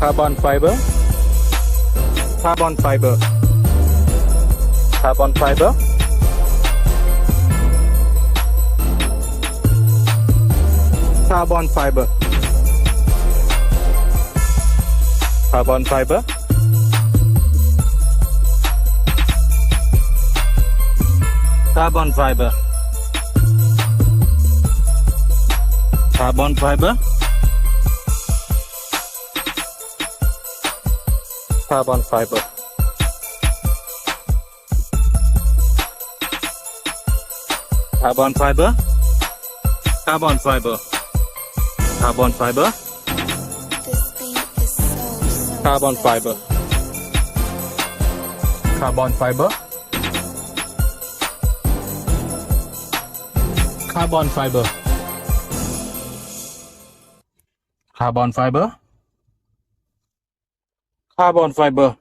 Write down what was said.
carbon fiber. Carbon fiber. Carbon fiber. Carbon fiber. Carbon fiber. Carbon fiber. Carbon fiber carbon fiber. Carbon fiber. Carbon fiber. Carbon fiber. Carbon fiber. Carbon fiber. Carbon fiber. Carbon fiber carbon fiber